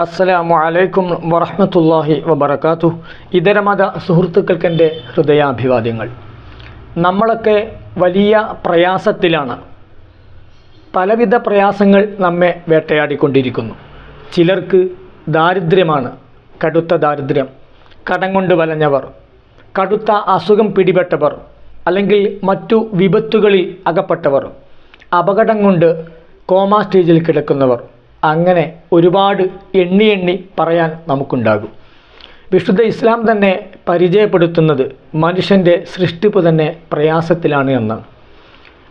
അസ്സലാമു അലൈക്കും വറഹമത്തല്ലാഹി വബറകാതുഹു. ഇതരമത സുഹൃത്തുക്കൾക്ക് എന്റെ ഹൃദയാഭിവാദ്യങ്ങൾ. നമ്മളൊക്കെ വലിയ പ്രയാസത്തിലാണ്. പലവിധ പ്രയാസങ്ങൾ നമ്മെ വേട്ടയാടിക്കൊണ്ടിരിക്കുന്നു. ചിലർക്ക് ദാരിദ്ര്യമാണ് കടുത്ത ദാരിദ്ര്യം കടം കൊണ്ട് വലഞ്ഞവർ കടുത്ത അസുഖം പിടിപെട്ടവർ അല്ലെങ്കിൽ മറ്റു വിപത്തുകളിൽ അകപ്പെട്ടവർ അപകടം കൊണ്ട് കോമാ സ്റ്റേജിൽ കിടക്കുന്നവർ അങ്ങനെ ഒരുപാട് എണ്ണി എണ്ണി പറയാൻ നമുക്കുണ്ടാകും. വിശുദ്ധ ഇസ്ലാം തന്നെ പരിചയപ്പെടുത്തുന്നത് മനുഷ്യന്റെ സൃഷ്ടിപ്പ് തന്നെ പ്രയാസത്തിലാണ് എന്നാണ്.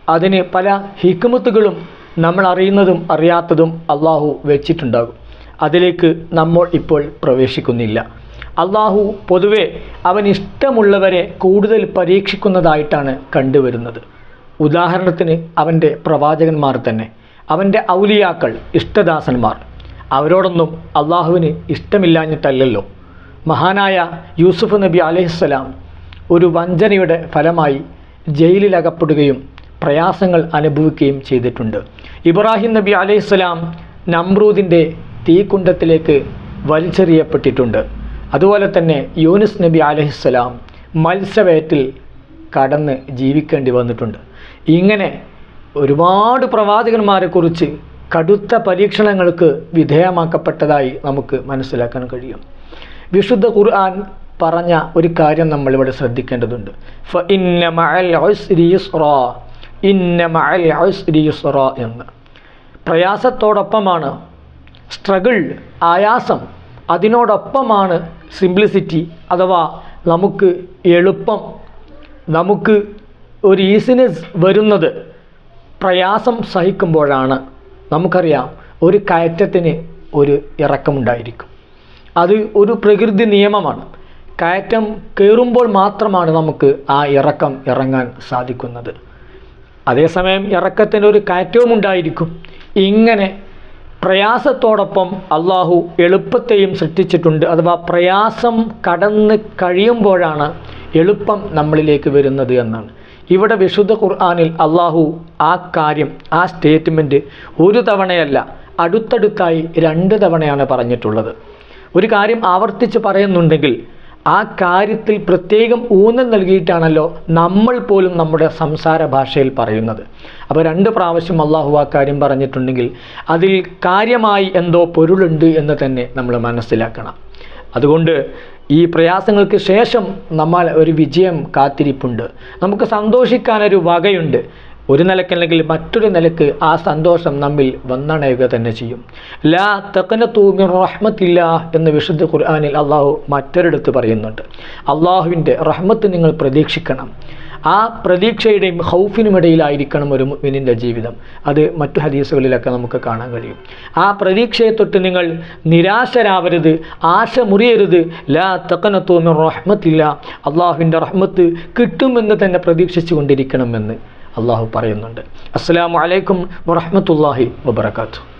അതിന് പല ഹിക്കുമത്തുകളും നമ്മൾ അറിയുന്നതും അറിയാത്തതും അള്ളാഹു വെച്ചിട്ടുണ്ടാകും. അതിലേക്ക് നമ്മൾ ഇപ്പോൾ പ്രവേശിക്കുന്നില്ല. അള്ളാഹു പൊതുവെ അവൻ ഇഷ്ടമുള്ളവരെ കൂടുതൽ പരീക്ഷിക്കുന്നതായിട്ടാണ് കണ്ടുവരുന്നത്. ഉദാഹരണത്തിന് അവന്റെ പ്രവാചകന്മാർ തന്നെ. അവന്റെ ഔലിയാക്കൾ ഇഷ്ടദാസന്മാർ. അവരോടൊന്നും അള്ളാഹുവിന് ഇഷ്ടമില്ലാഞ്ഞിട്ടല്ലല്ലോ. മഹാനായ യൂസുഫ് നബി അലഹിസ്സലാം ഒരു വഞ്ചനയുടെ ഫലമായി ജയിലിലകപ്പെടുകയും പ്രയാസങ്ങൾ അനുഭവിക്കുകയും ചെയ്തിട്ടുണ്ട്. ഇബ്രാഹിം നബി അലൈഹിസ്സലാം നമ്രൂദിന്റെ തീക്കുണ്ടത്തിലേക്ക് വലിച്ചെറിയപ്പെട്ടിട്ടുണ്ട്. അതുപോലെ തന്നെ യൂനുസ് നബി അലഹിസ്സലാം മത്സ്യവേറ്റിൽ കടന്ന് ജീവിക്കേണ്ടി വന്നിട്ടുണ്ട്. ഇങ്ങനെ ഒരുപാട് പ്രവാചകന്മാരെ കുറിച്ച് കടുത്ത പരീക്ഷണങ്ങൾക്ക് വിധേയമാക്കപ്പെട്ടതായി നമുക്ക് മനസ്സിലാക്കാൻ കഴിയും. വിശുദ്ധ ഖുർആൻ പറഞ്ഞ ഒരു കാര്യം നമ്മളിവിടെ ശ്രദ്ധിക്കേണ്ടതുണ്ട്. ഇന്ന മഅൽ എന്ന്. പ്രയാസത്തോടൊപ്പമാണ് സ്ട്രഗിൾ ആയാസം അതിനോടൊപ്പമാണ് സിംപ്ലിസിറ്റി അഥവാ നമുക്ക് എളുപ്പം നമുക്ക് ഒരു ഈസിനെസ് വരുന്നത്. പ്രയാസം സഹിക്കുമ്പോഴാണ് നമുക്കറിയാം ഒരു കയറ്റത്തിന് ഒരു ഇറക്കമുണ്ടായിരിക്കും. അത് ഒരു പ്രകൃതി നിയമമാണ്. കയറ്റം കയറുമ്പോൾ മാത്രമാണ് നമുക്ക് ആ ഇറക്കം ഇറങ്ങാൻ സാധിക്കുന്നത്. അതേസമയം ഇറക്കത്തിന് ഒരു കയറ്റവും ഉണ്ടായിരിക്കും. ഇങ്ങനെ പ്രയാസത്തോടൊപ്പം അള്ളാഹു എളുപ്പത്തെയും സൃഷ്ടിച്ചിട്ടുണ്ട്. അഥവാ പ്രയാസം കടന്ന് കഴിയുമ്പോഴാണ് എളുപ്പം നമ്മളിലേക്ക് വരുന്നത് എന്നാണ്. ഇവിടെ വിശുദ്ധ ഖുർആാനിൽ അള്ളാഹു ആ കാര്യം ആ സ്റ്റേറ്റ്മെന്റ് ഒരു തവണയല്ല അടുത്തടുത്തായി രണ്ട് തവണയാണ് പറഞ്ഞിട്ടുള്ളത്. ഒരു കാര്യം ആവർത്തിച്ച് പറയുന്നുണ്ടെങ്കിൽ ആ കാര്യത്തിൽ പ്രത്യേകം ഊന്നൽ നൽകിയിട്ടാണല്ലോ നമ്മൾ പോലും നമ്മുടെ സംസാര ഭാഷയിൽ പറയുന്നത്. അപ്പോൾ രണ്ട് പ്രാവശ്യം അള്ളാഹു ആ കാര്യം പറഞ്ഞിട്ടുണ്ടെങ്കിൽ അതിൽ കാര്യമായി എന്തോ പൊരുളുണ്ട് എന്ന് തന്നെ നമ്മൾ മനസ്സിലാക്കണം. അതുകൊണ്ട് ഈ പ്രയാസങ്ങൾക്ക് ശേഷം നമ്മൾ ഒരു വിജയം കാത്തിരിപ്പുണ്ട്. നമുക്ക് സന്തോഷിക്കാനൊരു വകയുണ്ട്. ഒരു നിലക്കല്ലെങ്കിൽ മറ്റൊരു നിലയ്ക്ക് ആ സന്തോഷം നമ്മിൽ വന്നണയുക തന്നെ ചെയ്യും. ലാ തക്കന തൂങ്ങി റഹ്മത്തില്ല എന്ന് വിശുദ്ധ ഖുർആാനിൽ അള്ളാഹു മറ്റൊരിടത്ത് പറയുന്നുണ്ട്. അള്ളാഹുവിന്റെ റഹ്മത്ത് നിങ്ങൾ പ്രതീക്ഷിക്കണം. ആ പ്രതീക്ഷയുടെയും ഹൗഫിനുമിടയിലായിരിക്കണം ഒരു മുഅ്മിനിന്റെ ജീവിതം. അത് മറ്റു ഹദീസുകളിലൊക്കെ നമുക്ക് കാണാൻ കഴിയും. ആ പ്രതീക്ഷയെ തൊട്ട് നിങ്ങൾ നിരാശരാവരുത് ആശ മുറിയരുത് ലാ തക്കനത്തോന്നും റഹ്മത്തില്ല. അള്ളാഹുവിന്റെ റഹ്മത്ത് കിട്ടുമെന്ന് തന്നെ പ്രതീക്ഷിച്ചു കൊണ്ടിരിക്കണമെന്ന് അള്ളാഹു പറയുന്നുണ്ട്. അസ്സാം വലൈക്കും വറഹമത്തല്ലാഹി വബർക്കാത്തു